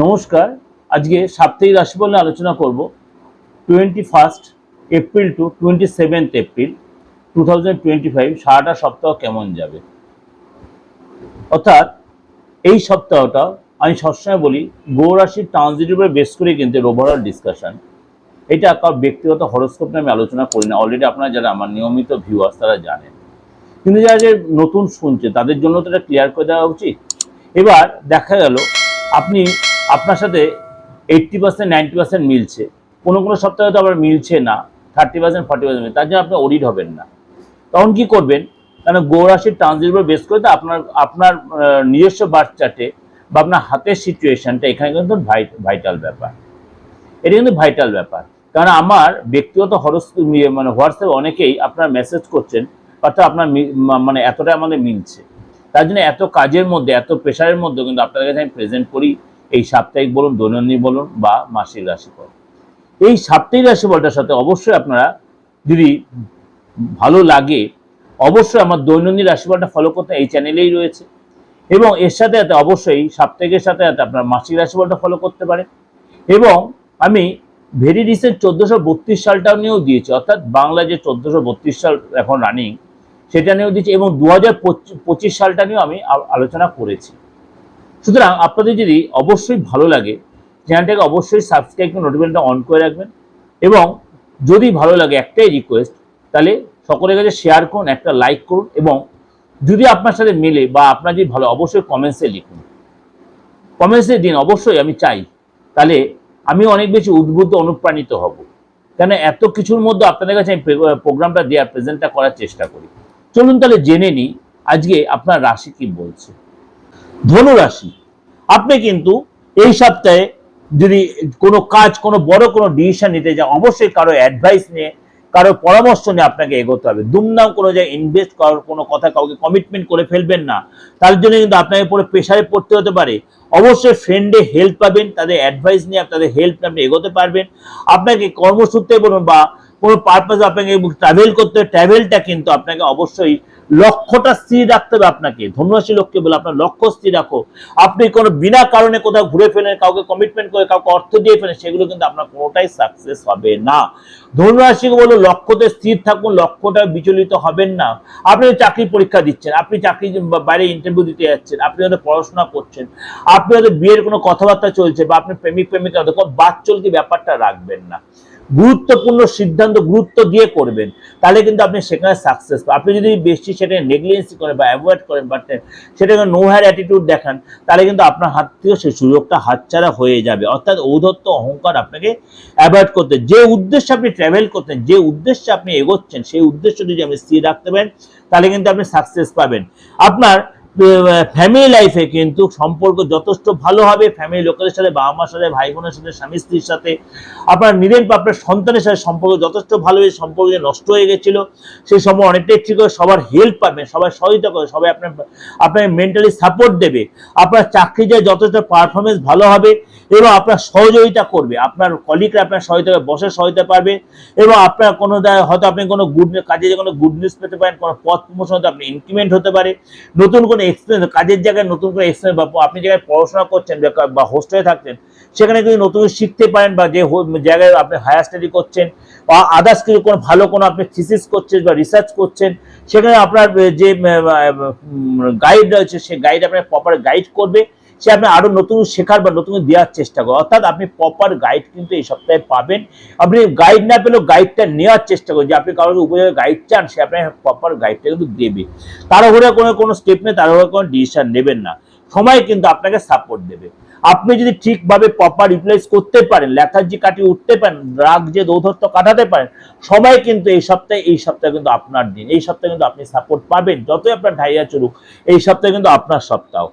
নমস্কার। আজকে সাপ্তাহিক রাশিফল নিয়ে আলোচনা করব। Twenty first April to twenty seventh April two thousand twenty five সারাটা সপ্তাহ কেমন যাবে? অর্থাৎ এই সপ্তাহটা আমি সবসময় বলি গৌরাশির ট্রানজিটের উপরে বেস করে কিন্তু ওভারঅল ডিসকাশন এটা কার ব্যক্তিগত হরস্কোপ নিয়ে আমি আলোচনা করি না। অলরেডি আপনারা যারা আমার নিয়মিত ভিউয়ার্স তারা জানেন। কিন্তু যারা যে নতুন শুনছে, তাদের জন্য তো এটা ক্লিয়ার করে দেওয়া উচিত। এবার দেখা গেল, আপনি আপনার সাথে এইট্টি পার্সেন্ট নাইনটি পার্সেন্ট মিলছে। কোনো কোনো সপ্তাহে তো আবার মিলছে না থার্টি পার্সেন্ট ফর্টি পার্সেন্ট তার জন্য আপনি অডিট হবেন না। তখন কি করবেন? কারণ গৌরাশির ট্রানজিট উপর বেস করে তো আপনার আপনার নিজস্ব বার্থ চার্টে বা আপনার হাতের সিচুয়েশনটা এখানে কিন্তু ভাইটাল ব্যাপার। এটা কিন্তু ভাইটাল ব্যাপার। কারণ আমার ব্যক্তিগত হরস মানে হোয়াটসঅ্যাপে অনেকেই আপনার মেসেজ করছেন, অর্থাৎ আপনার মানে এতটা আমাদের মিলছে। তার জন্য এত কাজের মধ্যে, এত প্রেশারের মধ্যে কিন্তু আপনাদের কাছে আমি প্রেজেন্ট করি। এই সাপ্তাহিক বলুন, দৈনন্দিন বলুন বা মাসিক রাশিফল। এই সাপ্তাহিক রাশিফলটার সাথে অবশ্যই আপনারা যদি ভালো লাগে, অবশ্যই আমার দৈনন্দিন রাশিফলটা ফলো করতে এই চ্যানেলেই রয়েছে। এবং এর সাথে সাথে অবশ্যই সাপ্তাহিকের সাথে সাথে আপনার মাসিক রাশিফলটা ফলো করতে পারেন। এবং আমি ভেরি রিসেন্ট চোদ্দোশো বত্রিশ সালটাও নিয়েও দিয়েছি, অর্থাৎ বাংলা যে চোদ্দোশো বত্রিশ সাল এখন রানিং সেটা নিয়েও দিয়েছি এবং দু হাজার পঁচিশ সালটা নিয়েও আমি আলোচনা করেছি। সুতরাং আপনাদের যদি অবশ্যই ভালো লাগে, চ্যানেলটাকে অবশ্যই সাবস্ক্রাইব করে নোটিফিকেশনটা অন করে রাখবেন এবং যদি ভালো লাগে একটাই রিকোয়েস্ট তাহলে সকলের কাছে শেয়ার করুন, একটা লাইক করুন এবং যদি আপনার সাথে মেলে বা আপনার যদি ভালো, অবশ্যই কমেন্টসে লিখুন। কমেন্টসে দিন, অবশ্যই আমি চাই, তাহলে আমি অনেক বেশি উদ্বুদ্ধ, অনুপ্রাণিত হব। কেন এত কিছুর মধ্যে আপনাদের কাছে আমি প্রোগ্রামটা দেওয়ার প্রেজেন্টটা করার চেষ্টা করি। চলুন তাহলে জেনে নিই, আজকে আপনার রাশি কি বলছে। ধনু রাশি আপনি কিন্তু এই সপ্তাহে যদি কোনো কাজ, কোনো বড় কোনো ডিসিশন নিতে যান অবশ্যই কারও অ্যাডভাইস নিয়ে, কারও পরামর্শ নিয়ে আপনাকে এগোতে হবে। দুমদাম কোনো জায়গায় ইনভেস্ট করার কোনো কথা কাউকে কমিটমেন্ট করে ফেলবেন না। তার জন্য কিন্তু আপনাকে পরে প্রেশারে পড়তে হতে পারে। অবশ্যই ফ্রেন্ডে হেল্প পাবেন, তাদের অ্যাডভাইস নিয়ে তাদের হেল্প আপনি এগোতে পারবেন। আপনাকে কর্মসূত্রে বলুন বা কোনো পারপাস আপনাকে ট্রাভেল করতে হবে ট্রাভেলটা কিন্তু আপনাকে অবশ্যই লক্ষ্যটা স্থির রাখতে হবে আপনাকে। ধনুরাশি লক্ষ্যে বলে আপনার লক্ষ্য স্থির রাখো। আপনি কোনো বিনা কারণে কোথাও ঘুরে ফেলেন, কাউকে কমিটমেন্ট করে, কাউকে অর্থ দিয়ে ফেলেন, সেগুলো কিন্তু আপনার কোনোটাই সাকসেস হবে না। ধনুরাশিকে বলো লক্ষ্যতে স্থির থাকুন, লক্ষ্যটা বিচলিত হবেন না। আপনি চাকরি পরীক্ষা দিচ্ছেন, আপনি চাকরি বাইরে ইন্টারভিউ দিতে যাচ্ছেন, আপনি হয়তো পড়াশোনা করছেন, আপনি হয়তো বিয়ের কোনো কথাবার্তা চলছে বা আপনি প্রেমিক প্রেমিকা হয়তো বাচ্চলকি ব্যাপারটা রাখবেন না। গুরুত্বপূর্ণ সিদ্ধান্ত, গুরুত্ব দিয়ে করবেন, তাহলে কিন্তু আপনি সেখানে সাকসেস আপনি যদি বেশি সেটা নেগলিজেন্সি করেন বা অ্যাভয়েড করেন বাট সেটাকে নো হ্যার অ্যাটিটিউড দেখান, তাহলে কিন্তু আপনার হাত থেকে সেই সুযোগটা হাতছাড়া হয়ে যাবে। অর্থাৎ ঔদত্ত অহংকার আপনাকে অ্যাভয়েড করতে, যে উদ্দেশ্যে আপনি ট্রাভেল করতেন যে উদ্দেশ্যে আপনি এগোচ্ছেন, সেই উদ্দেশ্য যদি আপনি স্থির রাখতে পারেন, তাহলে কিন্তু আপনি সাকসেস পাবেন। আপনার ফ্যামিলি লাইফে কিন্তু সম্পর্ক যথেষ্ট ভালো হবে। ফ্যামিলি লোকেদের সাথে বাবা মার সাথে ভাই বোনের সাথে, স্বামী, স্ত্রীর সাথে। আপনার নিজের আপনার সন্তানের সাথে সম্পর্ক যথেষ্ট ভালো হয়ে সম্পর্ক যে নষ্ট হয়ে গেছিল, সেই সময় অনেকটাই ঠিক হবে সবার হেল্প পাবেন সবাই সহযোগিতা করবে, সবাই আপনার আপনার মেন্টালি সাপোর্ট দেবে। আপনার চাকরি যায় যথেষ্ট পারফরমেন্স ভালো হবে এবং আপনার সহযোগিতা করবে। আপনার কলিগরা আপনার সহায়তা বসে সহযোগিতা পারবে এবং আপনার কোনো হয়তো আপনি কোনো গুড কাজে যে কোনো গুড নিউজ পেতে পারেন, কোনো পথ প্রমোশন হতে আপনি ইনক্রিমেন্ট হতে পারে, নতুন কোনো এক্সপিরিয়েন্স কাজের জায়গায় নতুন কোনো এক্সপিরিয়েন্স বা আপনি জায়গায় পড়াশোনা করছেন বা- হোস্টেলে থাকছেন, সেখানে কিন্তু নতুন শিখতে পারেন বা যে জায়গায় আপনি হায়ার স্টাডি করছেন বা আদার্স কিছু কোনো ভালো কোনো আপনি থিসিস করছেন বা রিসার্চ করছেন, সেখানে আপনার যে গাইড রয়েছে সেই গাইড আপনার প্রপার গাইড করবে। সে আপনি আরও নতুন শেখার বা নতুন দেওয়ার চেষ্টা করবে অর্থাৎ আপনি প্রপার গাইড কিন্তু এই সপ্তাহে পাবেন। আপনি গাইড না পেলেও গাইডটা নেওয়ার চেষ্টা করবেন যে আপনি কারোর উপযোগী গাইড চান, সে আপনার প্রপার গাইডটা কিন্তু দেবে। তাড়াহুড়া কোনো কোনো স্টেপ নেই, তাড়াহুড়া কোনো ডিসিশন নেবেন না। সময় কিন্তু আপনাকে সাপোর্ট দেবে। আপনি যদি ঠিকভাবে প্রপার ইউটিলাইজ করতে পারেন লেথার্জি কাটিয়ে উঠতে পারেন, রাগ যে দৌধত্ব কাটাতে পারেন, সময় কিন্তু এই সপ্তাহে এই সপ্তাহে কিন্তু আপনার দিন। এই সপ্তাহে কিন্তু আপনি সাপোর্ট পাবেন, যতই আপনার ঢাইয়া চলুক, এই সপ্তাহে কিন্তু আপনার সপ্তাহ।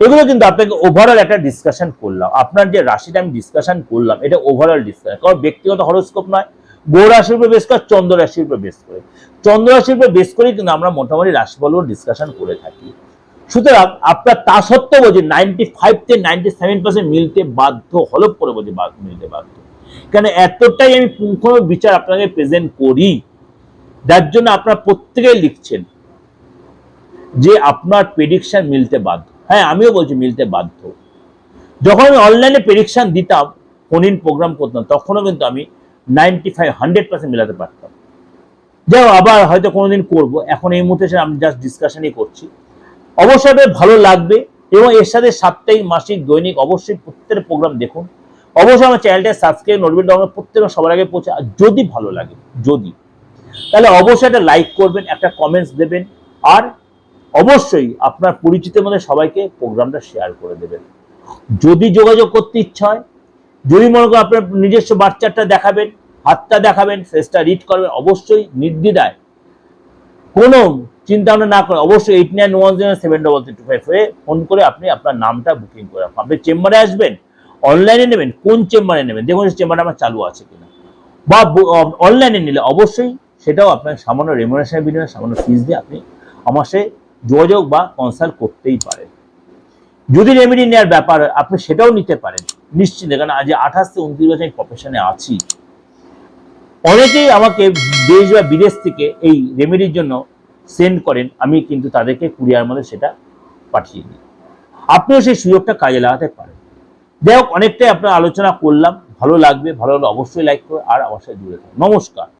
এগুলো কিন্তু আপনাকে ওভারঅল একটা ডিসকাশন করলাম। আপনার যে রাশিটা আমি ডিসকাশন করলাম, এটা ওভারঅল ডিসকাশন কারণ ব্যক্তিগত হরস্কোপ নয় গো রাশির উপর বেশ করে, চন্দ্র রাশির উপর বেশ করে। চন্দ্র রাশির উপর বেশ করেই কিন্তু আমরা মোটামুটি রাশিফল ডিসকাশন করে থাকি। সুতরাং আপনার তা সত্ত্বেও বলছি নাইনটি ফাইভ থেকে নাইনটি সেভেন পার্সেন্ট মিলতে বাধ্য হলপ করে বলছি মিলতে বাধ্য। কেন এতটাই আমি পুঙ্খ বিচার আপনাকে প্রেজেন্ট করি, যার জন্য আপনার প্রত্যেকেই লিখছেন যে আপনার প্রেডিকশন মিলতে বাধ্য। হ্যাঁ আমিও বলছি মিলতে বাধ্য। যখন আমি অনলাইনে প্রেডিকশান দিতাম ফোন ইন প্রোগ্রাম করতাম, তখনও কিন্তু আমি নাইনটি ফাইভ হান্ড্রেড পার্সেন্ট মেলাতে পারতাম। যাও আবার হয়তো কোনোদিন করব। এখন এই মুহূর্তে আমি জাস্ট ডিসকাশনই করছি। অবশ্যই ভালো লাগবে এবং এর সাথে সাপ্তাহিক, মাসিক, দৈনিক অবশ্যই প্রত্যেকটা প্রোগ্রাম দেখুন। অবশ্যই আমার চ্যানেলটা সাবস্ক্রাইব নোটিফিকেশন ডাউনলোড প্রত্যেক সবার আগে পৌঁছে। আর যদি ভালো লাগে, যদি, তাহলে অবশ্যই একটা লাইক করবেন, একটা কমেন্টস দেবেন। আর অবশ্যই আপনার পরিচিতের মধ্যে সবাইকে প্রোগ্রামটা শেয়ার করে দেবেন। যদি যোগাযোগ করতে ইচ্ছা হয়, যদি মনে করেন আপনার নিজস্ব বাচ্চাটা দেখাবেন, হাতটা দেখাবেন ফেসটা রিড করবেন, অবশ্যই নির্দ্বিধায় কোনো চিন্তা ভাবনা না করে অবশ্যই eight nine one zero seven double three two five phone করে আপনি আপনার নামটা বুকিং করে রাখুন। আপনি চেম্বারে আসবেন অনলাইনে নেবেন, কোন চেম্বারে নেবেন? দেখুন চেম্বারটা আমার চালু আছে কিনা। বা অনলাইনে নিলে অবশ্যই সেটাও আপনার সামান্য রেমুনেশনের বিনিময়ে সামান্য ফিস দিয়ে আপনি আমার সাথে যোগাযোগ বা কনসাল্ট করতেই পারেন। যদি রেমেডি নেওয়ার ব্যাপার আপনি সেটাও নিতে পারেন। নিশ্চিন্তে, কারণ আজ আঠাশ থেকে উনত্রিশ বছর আমি প্রফেশনে আছি। অনেকেই আমাকে দেশ বা বিদেশ থেকে এই রেমেডির জন্য সেন্ড করেন। আমি কিন্তু তাদেরকে কুরিয়ার মধ্যে সেটা পাঠিয়ে দিই। আপনিও সেই সুযোগটা কাজে লাগাতে পারেন। যাই হোক, অনেকটাই আপনার আলোচনা করলাম। ভালো লাগবে, ভালো লাগলে অবশ্যই লাইক করে আর অবশ্যই জুড়ে থাকুন। নমস্কার।